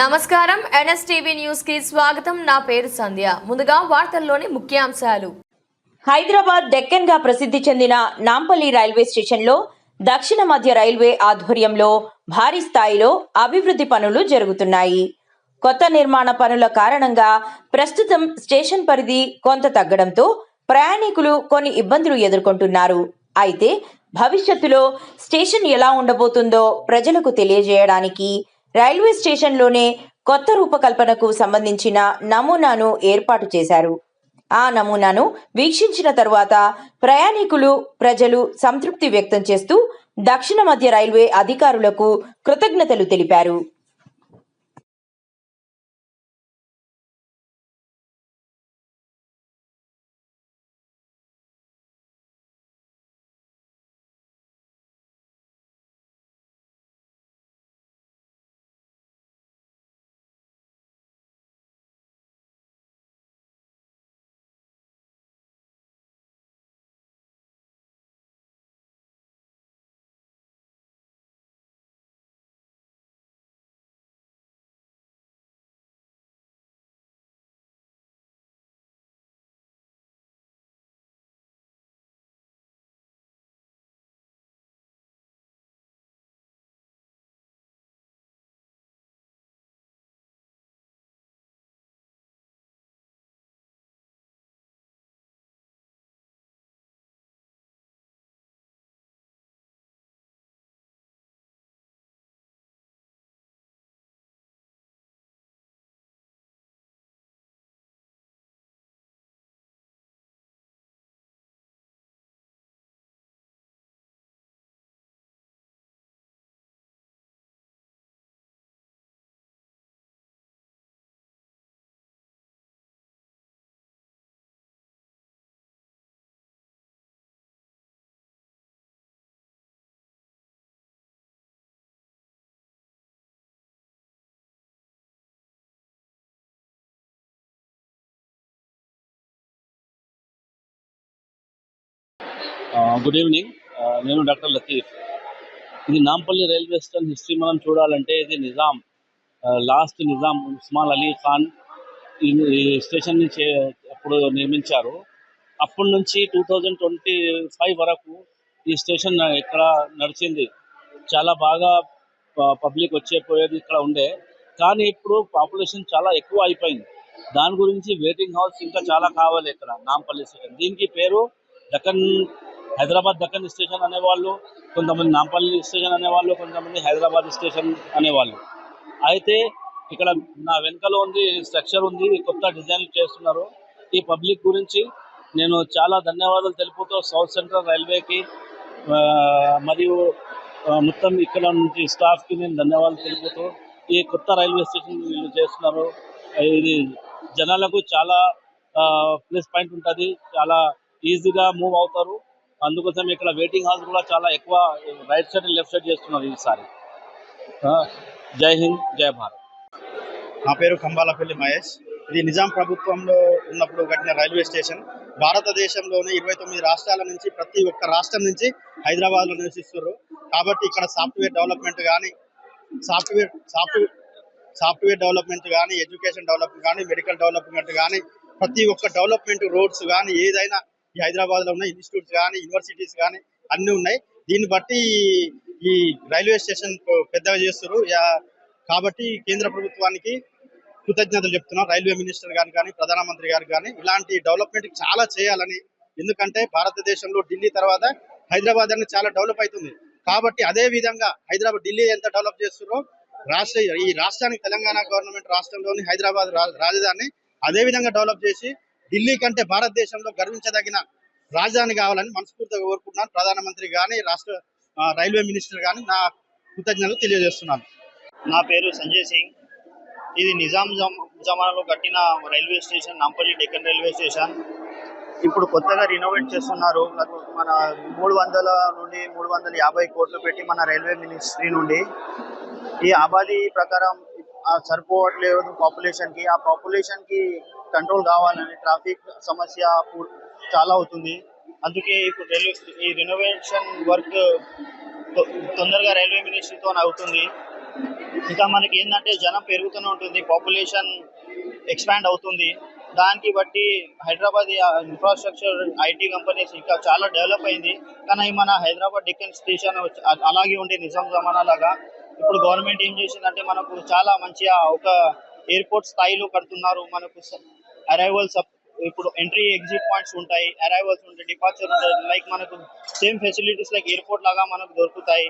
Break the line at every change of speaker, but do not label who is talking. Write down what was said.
నమస్కారం. ఎన్ఎస్టీవీ న్యూస్కి స్వాగతం. నా పేరు సంధ్య. ముందుగా వార్తల్లోని ముఖ్యాంశాలు.
హైదరాబాద్ డెక్కన్గా ప్రసిద్ధి చెందిన నాంపల్లి రైల్వే స్టేషన్లో దక్షిణ మధ్య రైల్వే ఆధ్వర్యంలో భారీ స్థాయిలో అభివృద్ధి పనులు జరుగుతున్నాయి. కొత్త నిర్మాణ పనుల కారణంగా ప్రస్తుతం స్టేషన్ పరిధి కొంత తగ్గడంతో ప్రయాణికులు కొన్ని ఇబ్బందులు ఎదుర్కొంటున్నారు. అయితే భవిష్యత్తులో స్టేషన్ ఎలా ఉండబోతుందో ప్రజలకు తెలియజేయడానికి రైల్వే స్టేషన్లోనే కొత్త రూపకల్పనకు సంబంధించిన నమూనాను ఏర్పాటు చేశారు. ఆ నమూనాను వీక్షించిన తరువాత ప్రయాణికులు ప్రజలు సంతృప్తి వ్యక్తం చేస్తూ దక్షిణ మధ్య రైల్వే అధికారులకు కృతజ్ఞతలు తెలిపారు.
Uh, గుడ్ ఈవినింగ్ uh, నేను డాక్టర్ లతీఫ్. ఇది నాంపల్లి రైల్వే స్టేషన్ హిస్టరీ మనం చూడాలంటే ఇది నిజాం. Uh, లాస్ట్ నిజాం ఉస్మాన్ అలీ ఖాన్ ఈ స్టేషన్ని చే అప్పుడు నిర్మించారు. అప్పటి నుంచి టూ థౌజండ్ ట్వంటీ ఫైవ్ వరకు ఈ స్టేషన్ ఇక్కడ నడిచింది. చాలా బాగా పబ్లిక్ వచ్చే పోయేది ఇక్కడ ఉండే. కానీ ఇప్పుడు పాపులేషన్ చాలా ఎక్కువ అయిపోయింది. దాని గురించి వెయిటింగ్ హౌస్ ఇంకా చాలా కావాలి ఇక్కడ నాంపల్లి స్టేషన్. దీనికి పేరు దక్కన్ హైదరాబాద్ దక్కన్ స్టేషన్ అనేవాళ్ళు కొంతమంది నాంపల్లి స్టేషన్ అనేవాళ్ళు కొంతమంది హైదరాబాద్ స్టేషన్ అనేవాళ్ళు. అయితే ఇక్కడ నా వెనకలో ఉంది స్ట్రక్చర్ ఉంది కొత్త డిజైన్లు చేస్తున్నారు. ఈ పబ్లిక్ గురించి నేను చాలా ధన్యవాదాలు తెలుపుతూ సౌత్ సెంట్రల్ రైల్వేకి మరియు మొత్తం ఇక్కడ నుంచి స్టాఫ్కి నేను ధన్యవాదాలు తెలుపుతూ ఈ కొత్త రైల్వే స్టేషన్ వీళ్ళు చేస్తున్నారు. ఇది జనాలకు చాలా ప్లస్ పాయింట్ ఉంటుంది. చాలా ఈజీగా మూవ్ అవుతారు. అందుకోసం ఇక్కడ వెయిటింగ్ హాల్స్ కూడా చాలా ఎక్కువ రైట్ సైడ్ లెఫ్ట్ సైడ్ చేస్తున్నారు ఈసారి. ఆ, జై హింద్ జై భారత్.
నా పేరు కంబాలపల్లి మహేష్. ఇది నిజాం ప్రభుత్వంలో ఉన్నప్పుడు కట్టిన రైల్వే స్టేషన్. భారతదేశంలోని ఇరవై తొమ్మిది రాష్ట్రాల నుంచి ప్రతి ఒక్క రాష్ట్రం నుంచి హైదరాబాద్లో నివసిస్తున్నారు. కాబట్టి ఇక్కడ సాఫ్ట్వేర్ డెవలప్మెంట్ కానీ సాఫ్ట్వేర్ సాఫ్ట్వేర్ సాఫ్ట్వేర్ డెవలప్మెంట్ కానీ ఎడ్యుకేషన్ డెవలప్మెంట్ కానీ మెడికల్ డెవలప్మెంట్ కానీ ప్రతి ఒక్క డెవలప్మెంట్ రోడ్స్ కానీ ఏదైనా ఈ హైదరాబాద్లో ఉన్న ఇన్స్టిట్యూట్స్ కానీ యూనివర్సిటీస్ కానీ అన్నీ ఉన్నాయి. దీన్ని బట్టి ఈ రైల్వే స్టేషన్ పెద్దగా చేస్తారు కాబట్టి కేంద్ర ప్రభుత్వానికి కృతజ్ఞతలు చెప్తున్నాం. రైల్వే మినిస్టర్ గారు కానీ ప్రధానమంత్రి గారు కానీ ఇలాంటి డెవలప్మెంట్ చాలా చేయాలని. ఎందుకంటే భారతదేశంలో ఢిల్లీ తర్వాత హైదరాబాద్ అనేది చాలా డెవలప్ అవుతుంది కాబట్టి అదే విధంగా హైదరాబాద్ ఢిల్లీ ఎంత డెవలప్ చేస్తున్నారో రాష్ట్ర ఈ రాష్ట్రానికి తెలంగాణ గవర్నమెంట్ రాష్ట్రంలోని హైదరాబాద్ రాజధాని అదే విధంగా డెవలప్ చేసి ఢిల్లీ కంటే భారతదేశంలో గర్వించదగిన రాజధాని కావాలని మనస్ఫూర్తిగా కోరుకుంటున్నాను. ప్రధానమంత్రి కానీ రాష్ట్ర రైల్వే మినిస్టర్ కానీ నా కృతజ్ఞతలు తెలియజేస్తున్నాను.
నా పేరు సంజయ్ సింగ్. ఇది నిజాం జమానాలో కట్టిన railway station Nampally Deccan railway station. ఇప్పుడు కొత్తగా రినోవేట్ చేస్తున్నారు. మన మూడు వందల నుండి మూడు వందల యాభై కోట్లు పెట్టి మన రైల్వే మినిస్ట్రీ నుండి. ఈ ఆబాది ప్రకారం ఆ సరిపోవట్లేదు పాపులేషన్కి ఆ పాపులేషన్కి కంట్రోల్ కావాలని ట్రాఫిక్ సమస్య చాలా అవుతుంది. అందుకే ఇప్పుడు రైల్వే ఈ రినోవేషన్ వర్క్ తొందరగా రైల్వే మినిస్ట్రీతో అవుతుంది. ఇంకా మనకి ఏంటంటే జనం పెరుగుతూనే ఉంటుంది. పాపులేషన్ ఎక్స్పాండ్ అవుతుంది. దానికి బట్టి హైదరాబాద్ ఇన్ఫ్రాస్ట్రక్చర్ ఐటీ కంపెనీస్ ఇంకా చాలా డెవలప్ అయింది. కానీ మన హైదరాబాద్ డికెన్ స్టేషన్ అలాగే ఉండే నిజాం జమానా లాగా ఇప్పుడు గవర్నమెంట్ ఏం చేసిందంటే మనకు చాలా మంచిగా ఒక ఎయిర్పోర్ట్ స్థాయిలో కడుతున్నారు. మనకు అరైవల్స్ ఇప్పుడు ఎంట్రీ ఎగ్జిట్ పాయింట్స్ ఉంటాయి. అరైవల్స్ ఉంటాయి డిపార్చర్ ఉంటాయి లైక్ మనకు సేమ్ ఫెసిలిటీస్ లైక్ ఎయిర్పోర్ట్ లాగా మనకు దొరుకుతాయి.